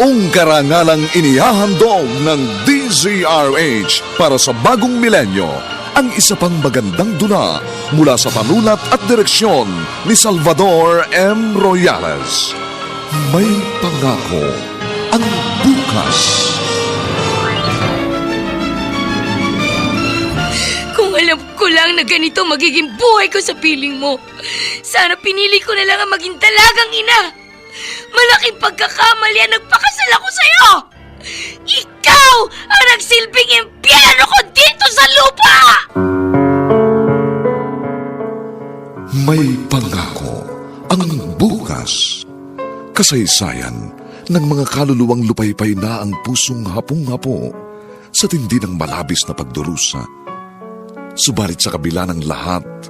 Buong karangalang inihahandog ng DZRH para sa bagong milenyo ang isa pang magandang dula mula sa panulat at direksyon ni Salvador M. Royales. May pangako ang bukas. Kung alam ko lang na ganito magiging buhay ko sa piling mo, sana pinili ko na lang ang maging dalagang ina. Malaking pagkakamali ang nagpakasal ako sa'yo! Ikaw ang nagsilbing impyerno ko dito sa lupa! May pangako ang bukas. Kasaysayan ng mga kaluluwang lupaypay na ang pusong hapong-hapo sa tindi ng malabis na pagdurusa. Subalit sa kabila ng lahat,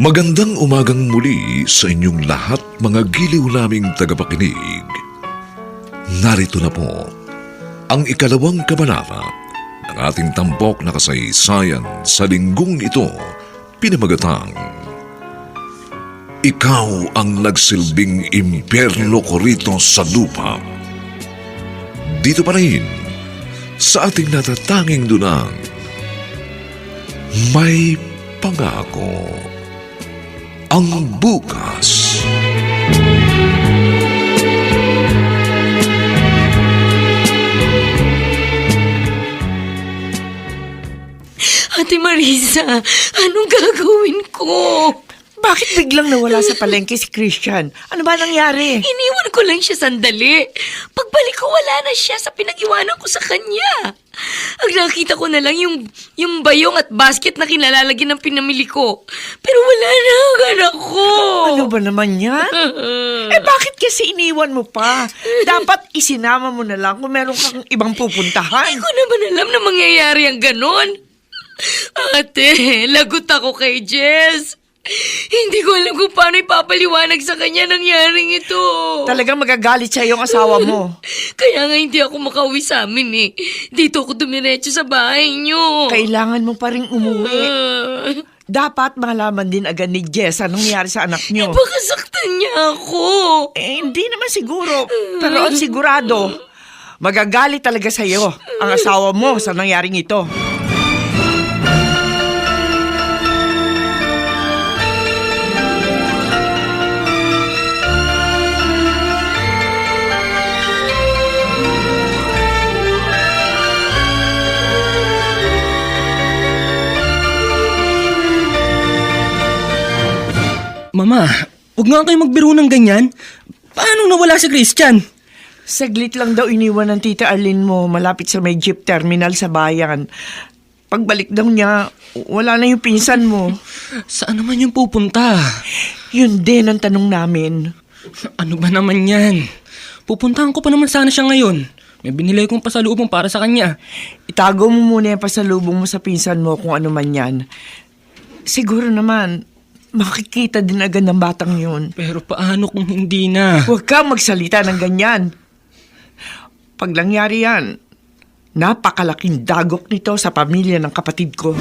Magandang umagang muli sa inyong lahat mga giliw naming tagapakinig. Narito na po ang ikalawang kabanata ng ating tampok na kasaysayan sa linggong ito pinamagatang Ikaw ang nagsilbing impyerno ko rito sa lupa. Dito pa rin sa ating natatanging dunang may pangako ang bukas. Ate Marisa, anong gagawin ko? Bakit biglang nawala sa palengke si Christian? Ano ba nangyari? Iniwan ko lang siya sandali. Pagbalik ko, wala na siya sa pinag-iwanan ko sa kanya. Ang nakita ko na lang yung, yung bayong at basket na kinalalagyan ng pinamili ko. Pero wala na ang anak ko. Ano ba naman yan? eh bakit kasi iniwan mo pa? Dapat isinama mo na lang kung meron kang ibang pupuntahan. Hindi ko naman alam na mangyayari ang ganon. Ate, lagot ako kay Jess. Hindi ko alam kung paano ipapaliwanag sa kanya nangyaring ito. Talagang magagalit siya yung asawa mo. Kaya nga hindi ako makauwi sa amin eh. Dito ako dumiretso sa bahay niyo. Kailangan mo pa rin umuwi. Ah, Dapat malaman din agad ni Jess anong nangyari sa anak niyo. baka saktan niya ako. Eh, hindi naman siguro. Pero ang sigurado, magagalit talaga sa'yo ang asawa mo sa nangyaring ito. Mama, huwag nga kayo magbiro ng ganyan. Paano nawala si Christian? Saglit lang daw iniwan ng tita Arlene mo malapit sa may jeep terminal sa bayan. Pagbalik daw niya, wala na yung pinsan mo. Saan naman yung pupunta? Yun din ang tanong namin. Ano ba naman yan? Pupuntahan ko pa naman sana siya ngayon. May binili kong pasalubong para sa kanya. Itago mo muna yung pasalubong mo sa pinsan mo kung ano man yan. Siguro naman, makikita din agad ng batang yun. Pero paano kung hindi na? Huwag kang magsalita ng ganyan. Pag nangyari yan, napakalaking dagok nito sa pamilya ng kapatid ko.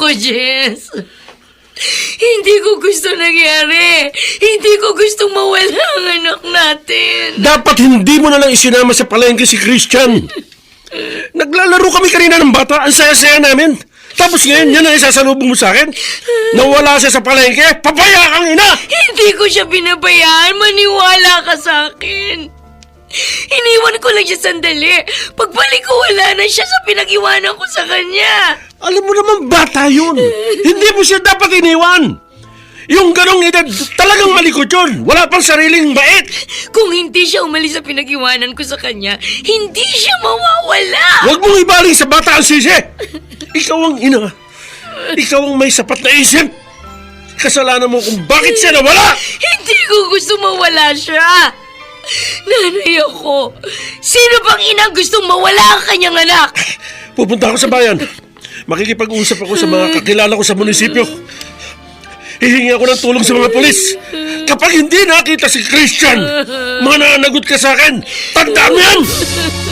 Ako, Jess. Hindi ko gusto nangyari. Hindi ko gusto mawala ang anak natin. Dapat hindi mo na lang isinama sa palengke si Christian. Naglalaro kami kanina ng bata. Ang saya-saya namin. Tapos ngayon, yan ang isasalubong mo sa akin. Nawala siya sa palengke. Papaya kang ina! Hindi ko siya binabayaan. Maniwala ka sa akin. Iniwan ko lang siya sandali. Pagbalik ko, wala na siya sa pinag-iwanan ko sa kanya. Alam mo naman, bata yun. Hindi mo siya dapat iniwan. Yung ganong edad, talagang malikot yun. Wala pang sariling bait. Kung hindi siya umalis sa pinag-iwanan ko sa kanya, hindi siya mawawala. Huwag mong ibaling sa bata ang sisi. Ikaw ang ina. Ikaw ang may sapat na isip. Kasalanan mo kung bakit siya nawala. Hindi ko gusto mawala siya. Nanay ako. Sino bang inang gustong mawala ang kanyang anak? Pupunta ako sa bayan. Makikipag-usap ako sa mga kakilala ko sa munisipyo. Hihingi ako ng tulong sa mga polis. Kapag hindi nakita si Christian, mananagot ka sa akin. Tandaan mo yan!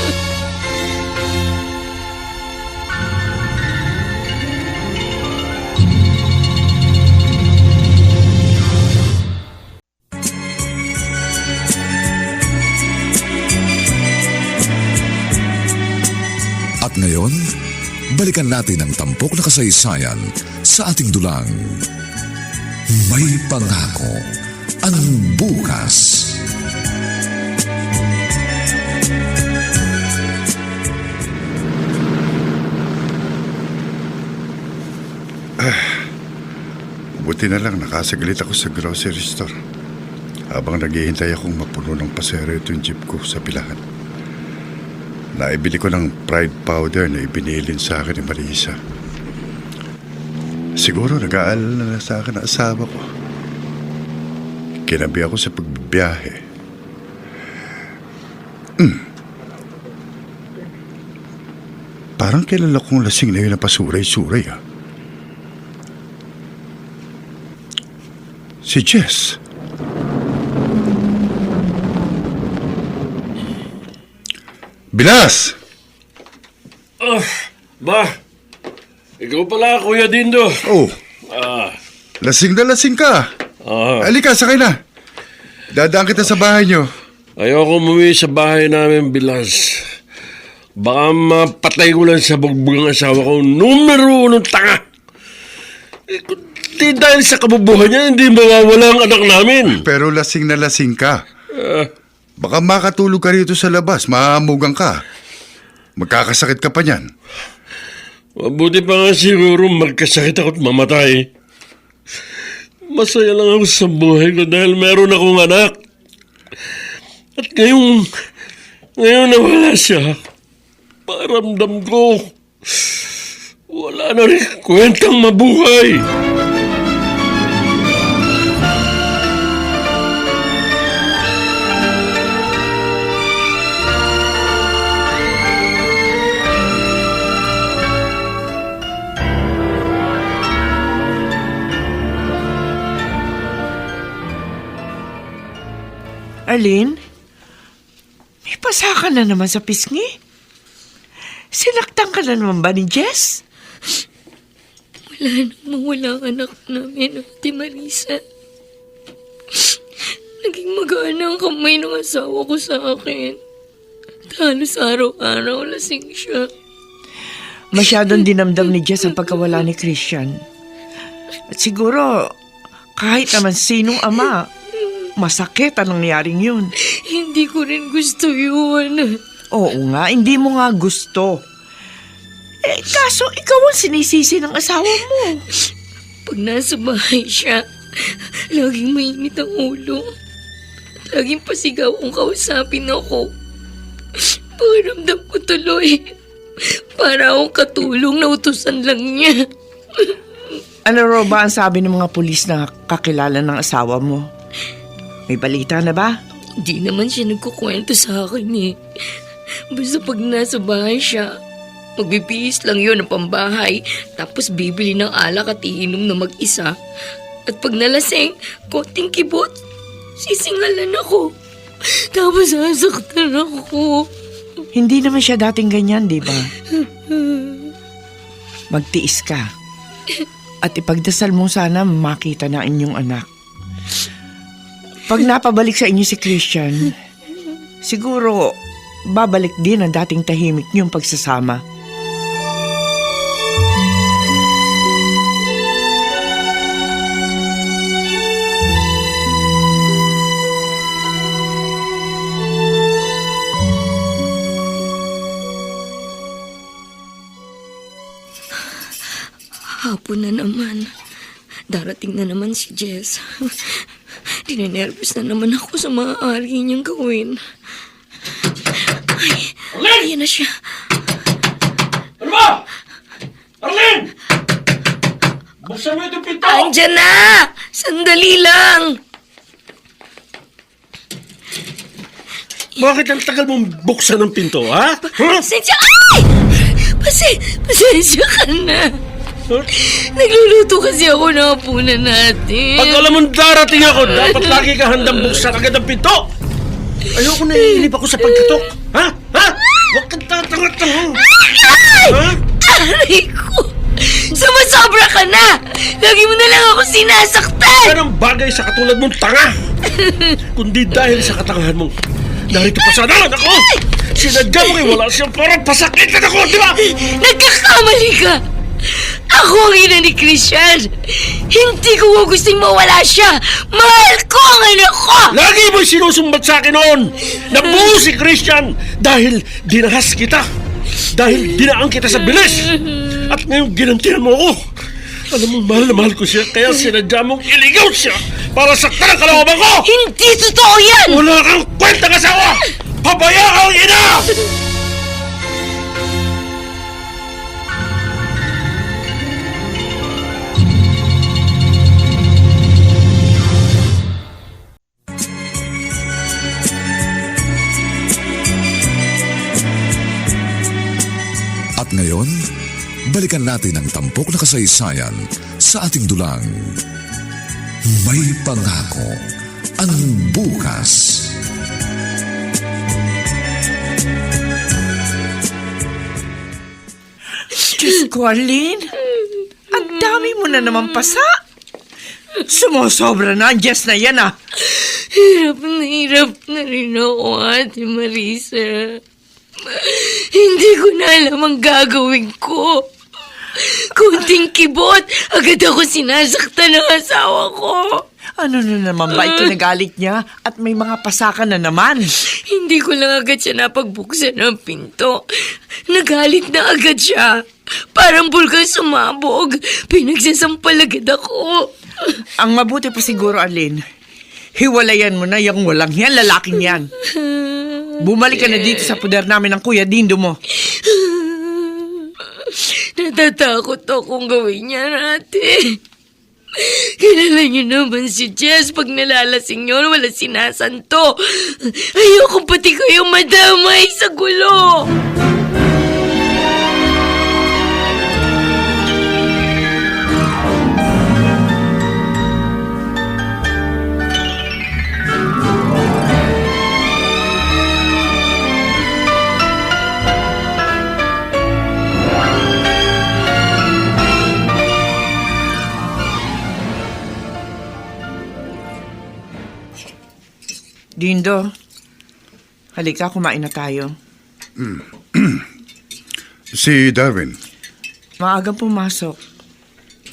Balikan natin ang tampok na kasaysayan sa ating dulang. May pangako ang bukas. Buti na lang nakasaglit ako sa grocery store. Habang naghihintay akong mapuno ng pasero itong jeep ko sa pilahan. Naibili ko ng pride powder na ibinilin sa akin ni Marisa. Siguro nag-aalala na sa akin ang asawa ko. Kinabi ako sa pagbibiyahe. Hmm. Parang kilala kong lasing na yun na pasuray-suray ah. Si Jess. Bilas! Ba, ikaw pala, Kuya Dindo. Oh, Ah, lasing na lasing ka. ah. Halika, sakay na. Dadaan kita sa bahay niyo. Ayoko umuwi sa bahay namin, Bilas. Baka mapatay ko lang sa bugbog ang asawa ko. Numero unong tanga. Eh, kung Di dahil sa kabubuhan niya, hindi mawawala ang anak namin. Pero lasing na lasing ka. Ah, Baka makatulog ka rito sa labas, mahamugan ka. Magkakasakit ka pa niyan. mabuti pa nga siguro magkasakit ako at mamatay. Masaya lang ako sa buhay ko dahil meron akong anak. At ngayong, ngayon nawala siya. Paramdam ko, wala na rin kwentang mabuhay. Arlene? May pasaka na naman sa pisngi. Sinaktan ka na naman ba ni Jess? Wala namang walang anak namin, Ate Marisa. Naging magaan ang kamay ng asawa ko sa akin. Halos araw-araw lasing siya. Masyadong dinamdam ni Jess ang pagkawala ni Christian. At siguro, kahit naman sinong ama, masakit ang nangyaring yun. Hindi ko rin gusto yun. Oo nga, hindi mo nga gusto. Eh, kaso ikaw ang sinisisi ng asawa mo. Pag nasa bahay siya, laging mainit ang ulo. Laging pasigaw kung kausapin ako. Pakiramdam ko tuloy. Para akong katulong na utusan lang niya. Ano raw ba ang sabi ng mga pulis na kakilala ng asawa mo? May balita na ba? Di naman siya nagkukwento sa akin eh. Basta pag nasa bahay siya, magbibihis lang yun ng pambahay, tapos bibili ng alak at iinom na mag-isa. At pag nalasing, konting kibot, sisingalan ako. Tapos sasaktan ako. Hindi naman siya dating ganyan, di ba? Magtiis ka. At ipagdasal mo sana makita na inyong anak. Pag napabalik sa inyo si Christian, siguro babalik din ang dating tahimik niyong pagsasama. Hapon na naman. Darating na naman si Jess. Dinenervous na naman ako sa maaari niyang gawin. Ay, ayan na siya. Ano ba? Arlene! Buksan mo itong pinto! Andiyan na! Sandali lang! Bakit ang tagal mong buksan ng pinto, ha? Huh? Pasensya! Ay! Pasi, pasensya ka na. Nagluluto kasi ako ng hapunan natin. Pag alam mong darating ako, dapat lagi ka handang buksan agad ang pinto! Ayoko na iinip ako sa pagkatok. Ha? Ha? Huwag kang tatangat-tangat. Ha? Aray ko! Sumasobra ka na! Lagi mo na lang ako sinasaktan! Yan ang bagay sa katulad mong tanga. Kundi dahil sa katangahan mo, narito pa sana ako. Sinadya mo kayo, wala siyang parang pasakitan ako, di ba? Nagkakamali ka! Ako ang ina ni Christian! Hindi ko gustong mawala siya! Mahal ko ang anak ko! Lagi mo'y sinusumbat sa akin noon. Nabuo si Christian dahil dinahas kita. Dahil dinaan kita sa bilis. At ngayon ginantihan mo ako. Alam mo, mahal na mahal ko siya, kaya sinadya mong iligaw siya para saktan ang kalawaban ko! Hindi totoo yan! Wala kang kwentang asawa! Pabaya ang ina! Balikan natin ang tampok na kasaysayan sa ating dulang. May pangako ang bukas. Diyos ko, Arlene. Ang dami mo na naman pasa. Sumusobra na ang Jess na yan ah. Hirap na hirap na rin ako, Ate Marisa. Hindi ko na alam ang gagawin ko. Kunting kibot, agad ako sinasaktan ng asawa ko. Ano na naman ba ikinagalit niya at may mga pasaka na naman? Hindi ko lang agad siya napagbuksan ng pinto. Nagalit na agad siya. Parang bulkan sumabog. Pinagsasampal agad ako. Ang mabuti pa siguro, Arlene, hiwalayan mo na yung walang yan, lalaking yan. Bumalik ka na dito sa puder namin ng kuya Dindo mo. Natatakot akong gawin niya natin. Kilala niyo naman si Jess pag nalalasing yun, wala sinasanto. Ayoko pati kayo madamay sa gulo. Dindo, halika, kumain na tayo. Si Darwin, Maagang pumasok.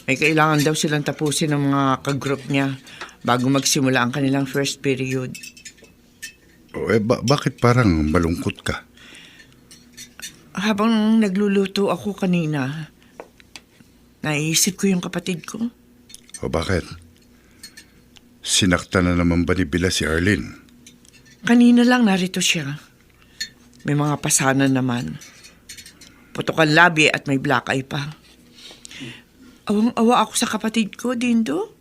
May kailangan daw silang tapusin ng mga kagroup niya bago magsimula ang kanilang first period. oh, eh, ba- bakit parang malungkot ka? Habang nagluluto ako kanina, naisip ko yung kapatid ko. O bakit? Sinaktan na naman ba ni Bila si Arlene? Kanina lang narito siya. May mga pasanan naman. Putokan labi at may black eye pa. Awang-awa ako sa kapatid ko, Dindo.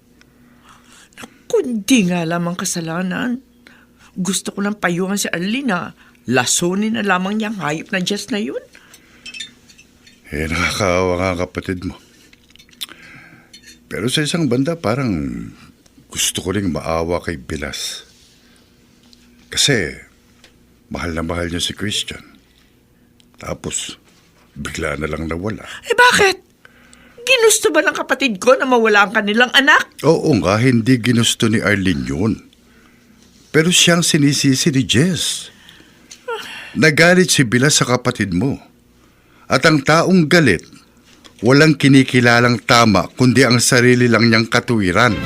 Kundi nga lamang kasalanan. Gusto ko lang payuhan si Arlene na lasunin na lamang niyang hayop na Jess na yun. Eh, nakakaawa nga kapatid mo. Pero sa isang banda, parang gusto ko rin maawa kay Bilas. Kasi, mahal na mahal niya si Christian. Tapos, bigla na lang nawala. Eh bakit? Ginus Gusto ba ng kapatid ko na mawala ang kanilang anak? Oo nga, hindi ginusto ni Arlene yun. Pero siyang sinisisi ni Jess. Nagalit si Bila sa kapatid mo. At ang taong galit, walang kinikilalang tama kundi ang sarili lang niyang katuwiran.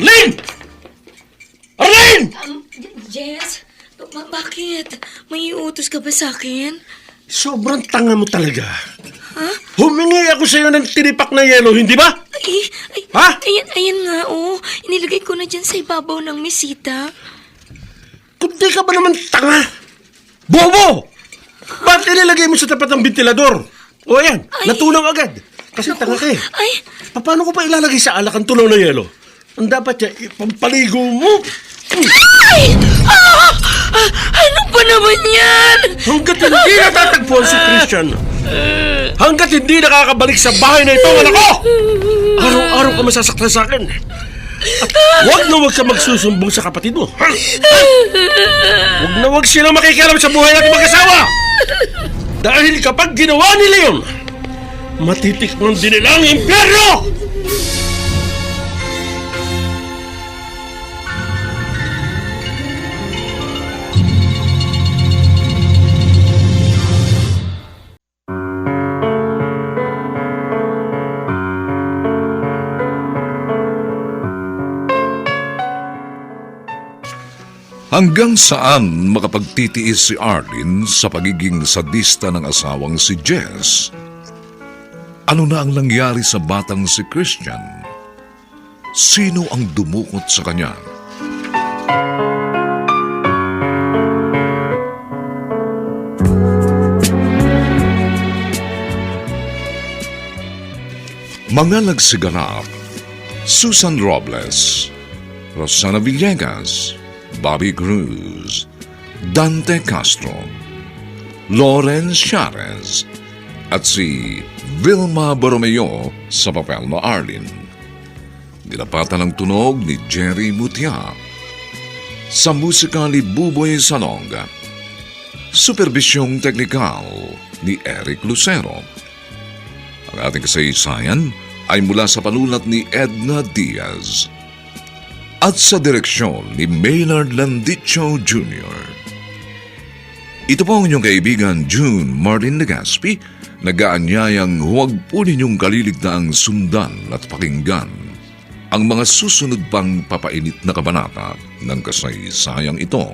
Arlene! Arlene! Um, Jess, ba- bakit? May utos ka ba sa akin? Sobrang tanga mo talaga. Humingi ako sa'yo ng tinipak na yelo, hindi ba? Ay, ay, Ha? ayan, ayan nga, oh. Inilagay ko na dyan sa ibabaw ng mesita. Kundi ka ba naman tanga? Bobo! Ba't inilagay mo sa tapat ng ventilador? O ayan, Ay. natunaw agad. Kasi tanga ka eh. Ay, Paano ko pa ilalagay sa alak ang tunaw na yelo? Ang dapat niya, ipampaligo mo. ay! Ah! Ah, ano ba naman yan? Hanggat hindi natatagpuan si Christian. Hanggat hindi nakakabalik sa bahay na ito, anak ko! Araw-araw ka masasaktan sa akin. At huwag na huwag ka magsusumbong sa kapatid mo. Ha? Huwag na huwag sila makikialam sa buhay natin mag-asawa. Dahil kapag ginawa nila yun, matitikman din nila ang impyerno! Hanggang saan makapagtitiis si Arlene sa pagiging sadista ng asawang si Jess? Ano na ang nangyari sa batang si Christian? Sino ang dumukot sa kanya? Mga nagsiganap, Susan Robles, Rosana Villegas, Bobby Cruz, Dante Castro, Lawrence Charez, at si Vilma Borromeo sa papel na Arlene. Dinapatan ng tunog ni Jerry Mutia. Sa musika ni Buboy Salonga. Supervisyong teknikal ni Eric Lucero. Ang ating kasaysayan ay mula sa panulat ni Edna Diaz at sa direksyon ni Maynard Landicho Jr. Ito po ang inyong kaibigan June Martin Legaspi, nag-aanyayang huwag po ninyong kaliligtaang sundan at pakinggan ang mga susunod pang papainit na kabanata ng kasaysayang ito.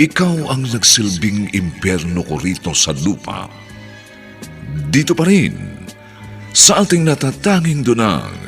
Ikaw ang nagsilbing impyerno ko rito sa lupa. Dito pa rin, sa ating natatanging dunang,